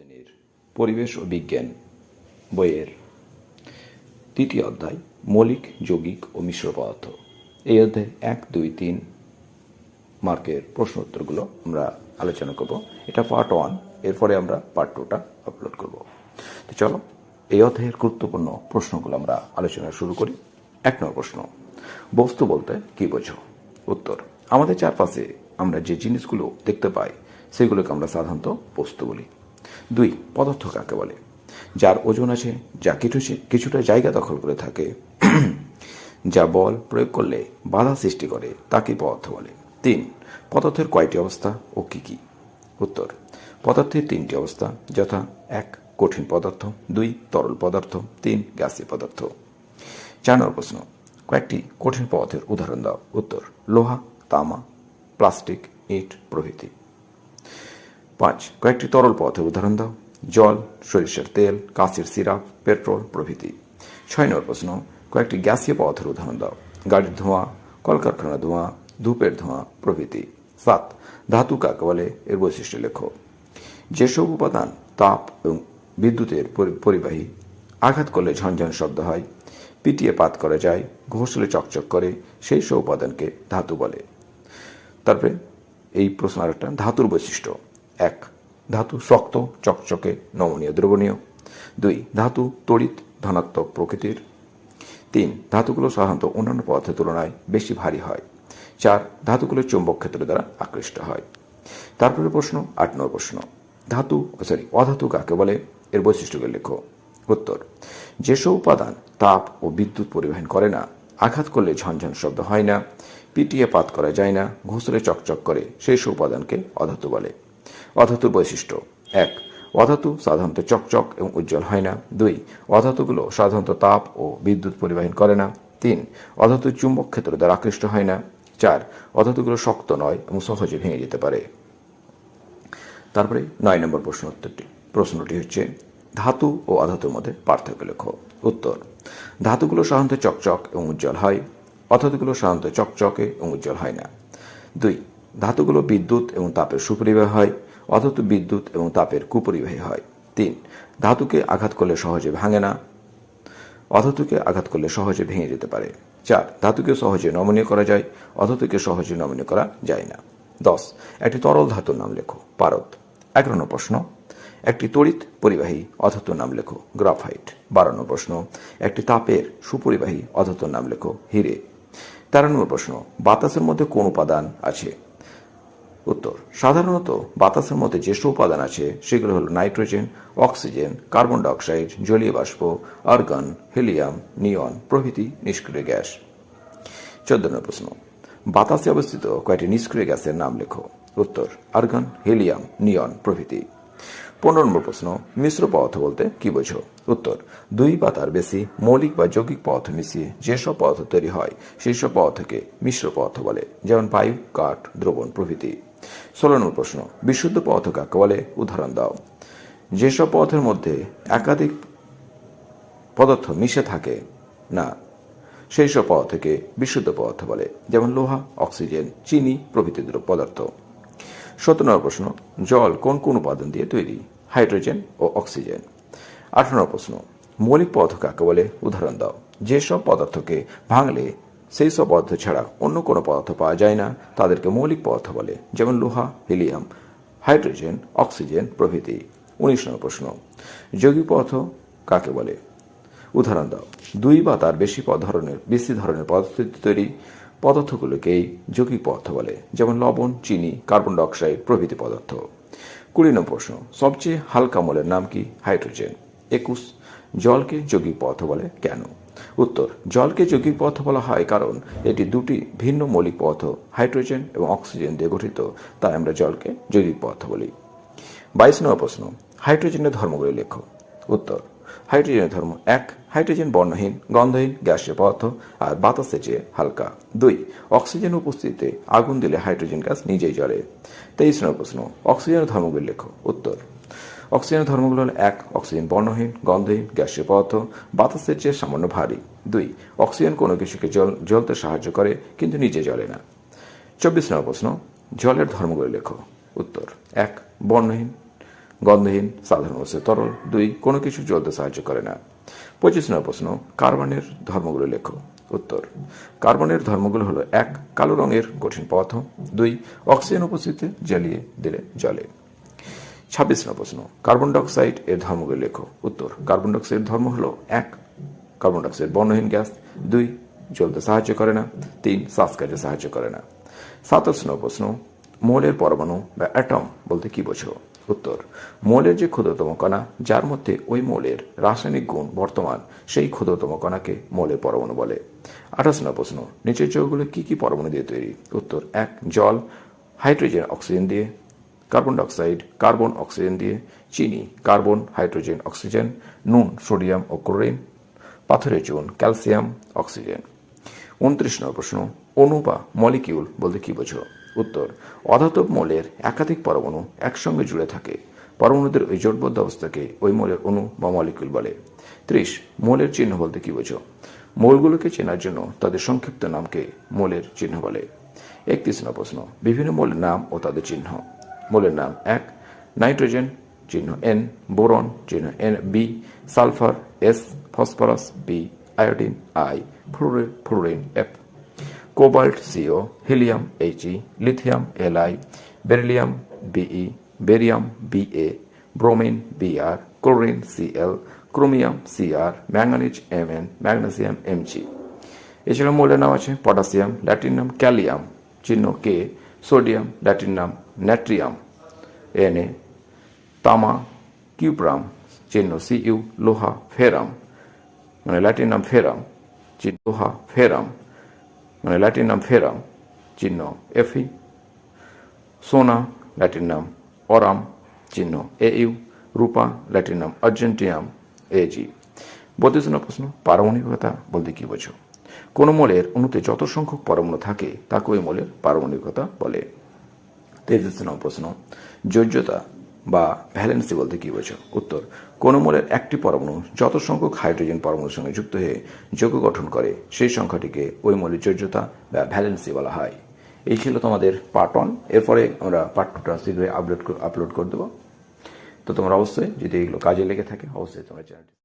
শ্রেণির পরিবেশ ও বিজ্ঞান বইয়ের তৃতীয় অধ্যায়, মৌলিক, যৌগিক ও মিশ্র পদার্থ। এই অধ্যায়ে এক, দুই, তিন মার্কের প্রশ্ন উত্তরগুলো আমরা আলোচনা করব। এটা পার্ট ওয়ান এরপরে আমরা পার্ট টুটা আপলোড করব। তো চলো, এই অধ্যায়ের গুরুত্বপূর্ণ প্রশ্নগুলো আমরা আলোচনা শুরু করি। এক নম্বর প্রশ্ন, বস্তু বলতে কি বোঝো? উত্তর, আমাদের চারপাশে আমরা যে জিনিসগুলো দেখতে পাই, সেগুলোকে আমরা সাধারণত বস্তু বলি। দুই, পদার্থ কাকে বলে? যার ওজন আছে, যা কিছু কিছুটা জায়গা দখল করে থাকে। যা বল প্রয়োগ করলে বাধা সৃষ্টি করে, তাকে পদার্থ বলে। তিন, পদার্থের কয়টি অবস্থা ও কি কি? উত্তর, পদার্থের তিনটি অবস্থা, যথা এক, কঠিন পদার্থ, দুই, তরল পদার্থ, তিন, গ্যাসীয় পদার্থ। চার নম্বর প্রশ্ন, কয়েকটি কঠিন পদার্থের উদাহরণ দাও। উত্তর, লোহা, তামা, প্লাস্টিক, ইট প্রভৃতি। পাঁচ, কয়েকটি তরল পদার্থের উদাহরণ দাও। জল, সরিষার তেল, কাঁচের সিরাপ, পেট্রোল প্রভৃতি। ছয় নম্বর প্রশ্ন, কয়েকটি গ্যাসীয় পদার্থের উদাহরণ দাও। গাড়ির ধোঁয়া, কলকারখানার ধোঁয়া, ধূপের ধোঁয়া প্রভৃতি। সাত, ধাতু কাকে বলে এর বৈশিষ্ট্য লেখো। যেসব উপাদান তাপ এবং বিদ্যুতের পরি- পরিবাহী, আঘাত করলে ঝনঝন শব্দ হয়, পিটিয়ে পাত করা যায়, ঘষলে চকচক করে, সেই সব উপাদানকে ধাতু বলে। তারপরে এই প্রশ্ন আর একটা ধাতুর বৈশিষ্ট্য। এক, ধাতু শক্ত, চকচকে, নমনীয়, দ্রবণীয়। দুই, ধাতু তড়িৎ, ধনাত্মক প্রকৃতির। তিন, ধাতুগুলো সাধারণত অন্যান্য পদার্থের তুলনায় বেশি ভারী হয়। চার, ধাতুগুলো চুম্বক ক্ষেত্র দ্বারা আকৃষ্ট হয়। তারপরে প্রশ্ন, আট নম্বর প্রশ্ন। ধাতু সরি, অধাতু কাকে বলে? এর বৈশিষ্ট্যগুলো লেখো। উত্তর, যেসব উপাদান তাপ ও বিদ্যুৎ পরিবহন করে না, আঘাত করলে ঝনঝন শব্দ হয় না, পিটিয়ে পাত করা যায় না, ঘুষলে চকচক করে সেই সব উপাদানকে অধাতু বলে। অধাতুর বৈশিষ্ট্য। এক, অধাতু সাধারণত চকচক এবং উজ্জ্বল হয় না। দুই, অধাতুগুলো সাধারণত তাপ ও বিদ্যুৎ পরিবহন করে না। তিন, অধাতু চুম্বক ক্ষেত্র দ্বারা আকৃষ্ট হয় না। চার, অধাতুগুলো শক্ত নয় এবং সহজে ভেঙে যেতে পারে। তারপরে নয় নম্বর প্রশ্ন উত্তরটি। প্রশ্নটি হচ্ছে, ধাতু ও অধাতুর মধ্যে পার্থক্য লেখো। উত্তর, ধাতুগুলো সাধারণত চকচক এবং উজ্জ্বল হয়। অধাতুগুলো সাধারণত চকচকে এবং উজ্জ্বল হয় না। দুই, ধাতুগুলো বিদ্যুৎ এবং তাপের সুপরিবাহী হয়। অধাতু বিদ্যুৎ এবং তাপের কুপরিবাহী হয়। তিন, ধাতুকে আঘাত করলে সহজে ভাঙে না। অধাতুকে আঘাত করলে সহজে ভেঙে যেতে পারে। চার, ধাতুকে সহজে নমনীয় করা যায়, অধাতুকে সহজে নমনীয় করা যায় না। দশ, একটি তরল ধাতুর নাম লেখো, পারদ। এগারো নম্বর প্রশ্ন, একটি তড়িৎ পরিবাহী অধাতুর নাম লেখো, গ্রাফাইট। বারো নম্বর প্রশ্ন, একটি তাপের সুপরিবাহী অধাতুর নাম লেখো, হিরে। তেরো নম্বর প্রশ্ন, বাতাসের মধ্যে কোন উপাদান আছে? উত্তর, সাধারণত বাতাসের মধ্যে যেসব উপাদান আছে, সেগুলো হলো নাইট্রোজেন, অক্সিজেন, কার্বন ডাইঅক্সাইড, জলীয় বাষ্প, আর্গন, হিলিয়াম, নিয়ন প্রভৃতি নিষ্ক্রিয় গ্যাস। চোদ্দ নম্বর প্রশ্ন, বাতাসে অবস্থিত কয়েকটি নিষ্ক্রিয় গ্যাসের নাম লেখো? উত্তর, আর্গন, হিলিয়াম, নিয়ন প্রভৃতি। পনেরো নম্বর প্রশ্ন, মিশ্র পদার্থ বলতে কি বোঝো? উত্তর, দুই বা তার বেশি মৌলিক বা যৌগিক পদার্থ মিশিয়ে যেসব পদার্থ তৈরি হয় সেই সব পদার্থকে মিশ্র পদার্থ বলে, যেমন বায়ু, কাঠ, দ্রবণ প্রভৃতি। ষোলো নম্বর প্রশ্ন, বিশুদ্ধ পদার্থ কাকে বলে? উদাহরণ দাও। যেসব পদার্থের মধ্যে একাধিক পদার্থ মিশে থাকে, না সেই সব পদার্থকে বিশুদ্ধ পদার্থ বলে, যেমন লোহা, অক্সিজেন, চিনি প্রভৃতি দ্রব পদার্থ। সতেরো নম্বর প্রশ্ন, জল কোন কোন উপাদান দিয়ে তৈরি? হাইড্রোজেন ও অক্সিজেন। আঠারো নম্বর প্রশ্ন, মৌলিক পদার্থ কাকে বলে? উদাহরণ দাও। যেসব পদার্থকে ভাঙলে সেই সব পদার্থ ছাড়া অন্য কোনো পদার্থ পাওয়া যায় না, তাদেরকে মৌলিক পদার্থ বলে, যেমন লোহা, হিলিয়াম, হাইড্রোজেন, অক্সিজেন প্রভৃতি। উনিশ নম্বর প্রশ্ন। যৌগিক পদার্থ কাকে বলে? উদাহরণ দাও। দুই বা তার বেশি ধরনের বেশি ধরনের পদার্থ তৈরি পদার্থগুলোকেই যৌগিক পদার্থ বলে, যেমন লবণ, চিনি, কার্বন ডাইঅক্সাইড প্রভৃতি পদার্থ। কুড়ি নম্বর প্রশ্ন। সবচেয়ে হালকা মলের নাম কি? হাইড্রোজেন। একুশ। জলকে যৌগিক পদার্থ বলে কেন? উত্তর, জলকে যৌগিক পদার্থ বলা হয় কারণ এটি দুটি ভিন্ন মৌলিক পদার্থ হাইড্রোজেন এবং অক্সিজেন দিয়ে গঠিত, তাই আমরা জলকে যৌগিক পদার্থ বলি। বাইশ নম্বর প্রশ্ন, হাইড্রোজেনের ধর্মগুলি লেখো। উত্তর, হাইড্রোজেনের ধর্ম এক, হাইড্রোজেন বর্ণহীন, গন্ধহীন গ্যাসীয় পদার্থ আর বাতাসে চেয়ে হালকা। দুই, অক্সিজেন উপস্থিতিতে আগুন দিলে হাইড্রোজেন গ্যাস নিজেই জ্বলে। তেইশ নম্বর প্রশ্ন, অক্সিজেনের ধর্মগুলি লেখো। উত্তর অক্সিজেনের ধর্মগুলো হল এক, অক্সিজেন বর্ণহীন, গন্ধহীন, গ্যাসীয় পদার্থ, বাতাসের চেয়ে সামান্য ভারী। দুই, অক্সিজেন কোনো কিছুকে জল, জ্বলতে সাহায্য করে, কিন্তু নিজে জ্বলে না। চব্বিশ নম্বর প্রশ্ন, জলের ধর্মগুলি লেখো। উত্তর, এক, বর্ণহীন, গন্ধহীন, সাধারণ অবস্থায় তরল। দুই, কোনো কিছু জ্বলতে সাহায্য করে না। পঁচিশ নম্বর প্রশ্ন, কার্বনের ধর্মগুলো লেখো। উত্তর, কার্বনের ধর্মগুলো হলো এক, কালো রঙের কঠিন পদার্থ। দুই, অক্সিজেন উপস্থিতিতে জ্বালিয়ে দিলে জলে ছাব্বিশ নম্বর প্রশ্ন কার্বন ডাইঅক্সাইড এর ধর্মগুলো লেখো। উত্তর কার্বন ডাইঅক্সাইডের ধর্ম হলো এক কার্বন ডাইঅক্সাইড বর্ণহীন গ্যাস। দুই জ্বলতে সাহায্য করে না। তিন শ্বাসকার্যে সাহায্য করে না। সাতাশ নম্বর প্রশ্ন, মৌলের পরমাণু বা অ্যাটম বলতে কি বোঝো? উত্তর, মৌলের যে ক্ষুদ্রতম কণা, যার মধ্যে ওই মৌলের রাসায়নিক গুণ বর্তমান, সেই ক্ষুদ্রতম কণাকে মৌলের পরমাণু বলে। আঠাশ নম্বর প্রশ্ন, নিচের যৌগগুলো কি কি পরমাণু দিয়ে তৈরি? উত্তর, এক, জল, হাইড্রোজেন, অক্সিজেন দিয়ে। কার্বন ডাইঅক্সাইড, কার্বন অক্সিজেন দিয়ে চিনি, কার্বন, হাইড্রোজেন, অক্সিজেন, নুন, সোডিয়াম ও ক্লোরিন পাথরের চুন, ক্যালসিয়াম, অক্সিজেন। উনত্রিশ নম্বর প্রশ্ন, অণু বা মলিকিউল বলতে কি বোঝো? উত্তর, অধাতব মৌলের একাধিক পরমাণু একসঙ্গে জুড়ে থাকে। পরমাণুদের ওই জোটবদ্ধ অবস্থাকে ওই মৌলের অণু বা মলিকিউল বলে। ত্রিশ, মৌলের চিহ্ন বলতে কি বোঝো? মৌলগুলোকে চেনার জন্য তাদের সংক্ষিপ্ত নামকে মৌলের চিহ্ন বলে। একত্রিশ প্রশ্ন, বিভিন্ন মৌলের নাম ও তাদের চিহ্ন। মৌলের নাম এক। নাইট্রোজেন চিহ্ন এন, বোরন চিহ্ন N, B, sulphur S, phosphorus, B, iodine, I, ফ্লোরে fluorine, F. Cobalt, CO, helium, HE, lithium, LI, beryllium, BE, barium, BA, bromine B BR, chlorine, CL, chromium, CR manganese MN, magnesium, MG. এছাড়া মৌলের নাম আছে potassium Latin নাম kalium, চিহ্ন K sodium Latin নাম natrium NA তামা, cuprum, চিহ্ন CU লোহা, ফেরাম মানে ল্যাটিন নাম ফেরাম, চিহ্ন লোহা, ফেরাম মানে ল্যাটিন নাম ফেরাম, চিহ্ন এফি সোনা ল্যাটিন নাম অরাম, চিহ্ন এ ইউ রূপা ল্যাটিন নাম আর্জেন্টিয়াম এজি বত্রিশ নম্বর প্রশ্ন, পারমাণবিকতা বলতে কি বোঝো? কোন মলের অণুতে যত সংখ্যক পরমাণু থাকে, তাকে ওই মলের পারমাণবিকতা বলে। নম্বর প্রশ্ন। যোজ্যতা বা ভ্যালেন্সি বলতে কি বোঝো? উত্তর, কোন মৌলের একটি পরমাণু যত সংখ্যক হাইড্রোজেন পরমাণুর সঙ্গে যুক্ত হয়ে যৌগ গঠন করে, সেই সংখ্যাটিকে ওই মৌলের যোজ্যতা বা ভ্যালেন্সি বলা হয়। এই ছিল তোমাদের পার্ট ওয়ান এরপরে আমরা পার্ট টুটা শীঘ্রই আপলোড আপলোড করে দেবো। তো তোমরা অবশ্যই যদি এগুলো কাজে লেগে থাকে, অবশ্যই তোমরা চ্যানেলটি